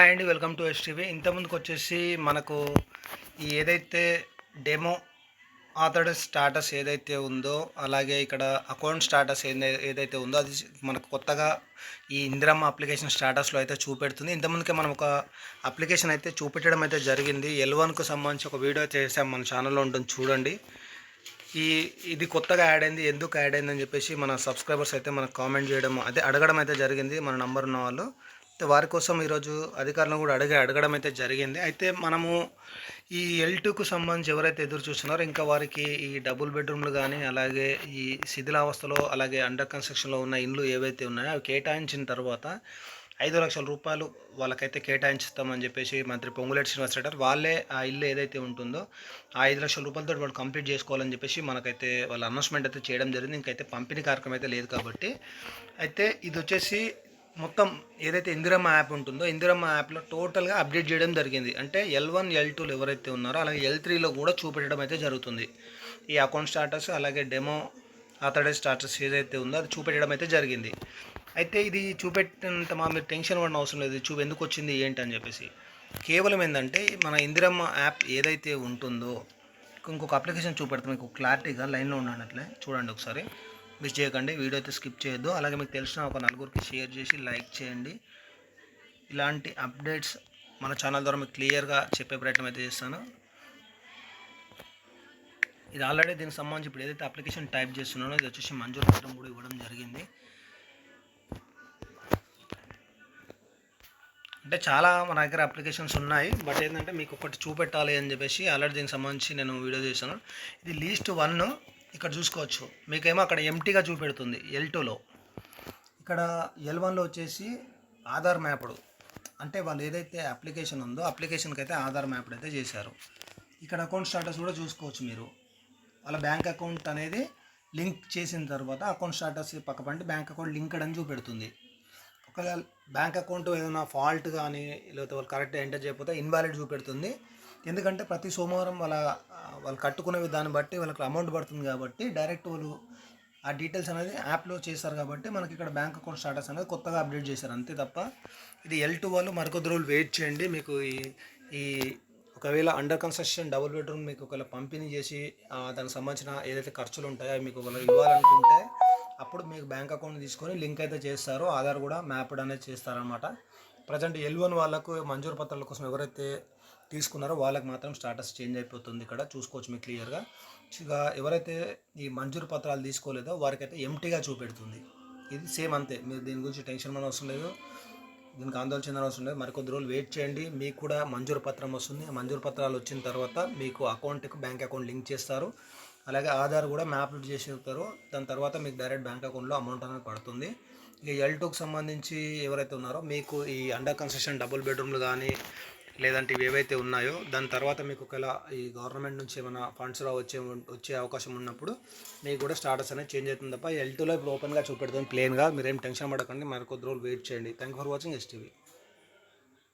Hi అండి welcome to STV. ఇంతకుముందుకు వచ్చేసి మనకు ఏదైతే డెమో ఆథర్డ్ స్టాటస్ ఏదైతే ఉందో అలాగే ఇక్కడ అకౌంట్ స్టాటస్ ఏదైతే ఉందో అది మనకు కొత్తగా ఈ ఇందిరమ్మ అప్లికేషన్ స్టాటస్లో అయితే చూపెడుతుంది. ఇంతకుముందుకే మనం ఒక అప్లికేషన్ అయితే చూపెట్టడం అయితే జరిగింది. ఎల్ వన్కు సంబంధించి ఒక వీడియో చేసాం మన ఛానల్లో ఉంటుంది చూడండి. ఈ ఇది కొత్తగా యాడ్ అయింది ఎందుకు యాడ్ అయిందని చెప్పేసి మన సబ్స్క్రైబర్స్ అయితే మనకు కామెంట్ చేయడం అదే అడగడం అయితే జరిగింది. మన నంబర్ ఉన్న వాళ్ళు వారి కోసం ఈరోజు అధికారులను కూడా అడిగి అడగడం అయితే జరిగింది. అయితే మనము ఈ ఎల్ టూకు సంబంధించి ఎవరైతే ఎదురు చూస్తున్నారో ఇంకా వారికి ఈ డబుల్ బెడ్రూమ్లు కానీ అలాగే ఈ శిథిలావస్థలో అలాగే అండర్ కన్స్ట్రక్షన్లో ఉన్న ఇండ్లు ఏవైతే ఉన్నాయో అవి కేటాయించిన తర్వాత ఐదు లక్షల రూపాయలు వాళ్ళకైతే కేటాయించుతామని చెప్పేసి మంత్రి పొంగులేటి శ్రీనివాస్ రెడ్డి వాళ్ళే ఆ ఇల్లు ఏదైతే ఉంటుందో ఆ ఐదు లక్షల రూపాయలతో వాళ్ళు కంప్లీట్ చేసుకోవాలని చెప్పేసి మనకైతే వాళ్ళ అనౌన్స్మెంట్ అయితే చేయడం జరిగింది. ఇంకైతే పంపిణీ కార్యక్రమం అయితే లేదు కాబట్టి. అయితే ఇది వచ్చేసి మొత్తం ఏదైతే ఇందిరమ్మ యాప్ ఉంటుందో ఇందిరమ్మ యాప్లో టోటల్గా అప్డేట్ చేయడం జరిగింది. అంటే ఎల్ వన్ ఎల్ టూలు ఎవరైతే ఉన్నారో అలాగే ఎల్ త్రీలో కూడా చూపెట్టడం అయితే జరుగుతుంది. ఈ అకౌంట్ స్టాటస్ అలాగే డెమో అతడే స్టాటస్ ఏదైతే ఉందో అది చూపెట్టడం అయితే జరిగింది. అయితే ఇది చూపెట్టినంత మా మీరు టెన్షన్ పడిన అవసరం లేదు. చూపు ఎందుకు వచ్చింది ఏంటి అని చెప్పేసి. కేవలం ఏంటంటే మన ఇందిరమ్మ యాప్ ఏదైతే ఉంటుందో ఇంకొక అప్లికేషన్ చూపెడతాం మీకు క్లారిటీగా లైన్లో ఉన్నట్లే చూడండి ఒకసారి. మిస్ చేయకండి వీడియో అయితే స్కిప్ చేయొద్దు. అలాగే మీకు తెలిసిన ఒక నలుగురికి షేర్ చేసి లైక్ చేయండి. ఇలాంటి అప్డేట్స్ మన ఛానల్ ద్వారా మీకు క్లియర్గా చెప్పే ప్రయత్నం అయితే చేస్తాను. ఇది ఆల్రెడీ దీనికి సంబంధించి ఇప్పుడు ఏదైతే అప్లికేషన్ టైప్ చేస్తున్నానో ఇది వచ్చేసి మంజూరు పత్రం కూడా ఇవ్వడం జరిగింది. అంటే చాలా మన దగ్గర అప్లికేషన్స్ ఉన్నాయి బట్ ఏంటంటే మీకు ఒకటి చూపెట్టాలి అని చెప్పేసి ఆల్రెడీ దీనికి సంబంధించి నేను వీడియో చేశాను. ఇది లీస్ట్ వన్ ఇక్కడ చూసుకోవచ్చు. మీకేమో అక్కడ ఎంటీగా చూపెడుతుంది ఎల్ టూలో ఇక్కడ ఎల్ వన్లో వచ్చేసి ఆధార్ మ్యాప్డ్. అంటే వాళ్ళు ఏదైతే అప్లికేషన్ ఉందో అప్లికేషన్కి అయితే ఆధార్ మ్యాప్డ్ అయితే చేశారు. ఇక్కడ అకౌంట్ స్టాటస్ కూడా చూసుకోవచ్చు మీరు. వాళ్ళ బ్యాంక్ అకౌంట్ అనేది లింక్ చేసిన తర్వాత అకౌంట్ స్టాటస్ పక్కపండి బ్యాంక్ అకౌంట్ లింక్డ్ అని చూపెడుతుంది. ఒకవేళ బ్యాంక్ అకౌంట్ ఏదైనా ఫాల్ట్ కానీ లేకపోతే వాళ్ళు కరెక్ట్ ఎంటర్ చేయకపోతే ఇన్వాలిడ్ చూపెడుతుంది. ఎందుకంటే ప్రతి సోమవారం వాళ్ళ వాళ్ళు కట్టుకునే దాన్ని బట్టి వాళ్ళకి అమౌంట్ పడుతుంది కాబట్టి డైరెక్ట్ వాళ్ళు ఆ డీటెయిల్స్ అనేది యాప్లో చేస్తారు కాబట్టి మనకి ఇక్కడ బ్యాంక్ అకౌంట్ స్టాటస్ అనేది కొత్తగా అప్డేట్ చేశారు. అంతే తప్ప ఇది ఎల్ టూ వాళ్ళు మరికొద్ది రోజులు వెయిట్ చేయండి. మీకు ఈ ఈ ఒకవేళ అండర్ కన్స్ట్రక్షన్ డబుల్ బెడ్రూమ్ మీకు ఒకవేళ పంపిణీ చేసి దానికి సంబంధించిన ఏదైతే ఖర్చులు ఉంటాయో అవి మీకు ఒకవేళ ఇవ్వాలనుకుంటే అప్పుడు మీకు బ్యాంక్ అకౌంట్ తీసుకొని లింక్ అయితే చేస్తారు. ఆధార్ కూడా మ్యాప్డ్ అనేది చేస్తారనమాట ప్రజెంట్ ఎల్ వన్ వాళ్ళకు మంజూరు పత్రాల కోసం ఎవరైతే తీసుకున్నారో వాళ్ళకి మాత్రం స్టాటస్ చేంజ్ అయిపోతుంది ఇక్కడ. చూసుకోవచ్చు మీకు క్లియర్గా ఇక ఎవరైతే ఈ మంజూరు పత్రాలు తీసుకోలేదో వారికైతే ఎంటీగా చూపెడుతుంది. ఇది సేమ్ అంతే. మీరు దీని గురించి టెన్షన్ మన అవసరం లేదు. దీనికి ఆందోళన చెందిన అవసరం లేదు. మరికొద్ది రోజులు వెయిట్ చేయండి. మీకు కూడా మంజూరు పత్రం వస్తుంది. ఆ మంజూరు పత్రాలు వచ్చిన తర్వాత మీకు అకౌంట్కి బ్యాంక్ అకౌంట్ లింక్ చేస్తారు. అలాగే ఆధార్ కూడా మ్యాప్ చెప్తారు దాని తర్వాత మీకు డైరెక్ట్ బ్యాంక్ అకౌంట్లో అమౌంట్ అనేది పడుతుంది. ఇక ఎల్ టూకి సంబంధించి ఎవరైతే ఉన్నారో మీకు ఈ అండర్ కన్స్ట్రక్షన్ డబుల్ బెడ్రూమ్లు కానీ లేదంటే ఏవైతే ఉన్నాయో దాని తర్వాత మీకు ఒకవేళ ఈ గవర్నమెంట్ నుంచి ఏమైనా ఫండ్స్ రా వచ్చే వచ్చే అవకాశం ఉన్నప్పుడు మీకు కూడా స్టాటస్ అనేది చేంజ్ అవుతుంది తప్ప ఎల్ టూలో ఇప్పుడు ఓపెన్గా చూపెడుతుంది ప్లేన్గా మీరేం టెన్షన్ పడకండి మరి కొద్ది రోజులు వెయిట్ చేయండి. Thank for watching STV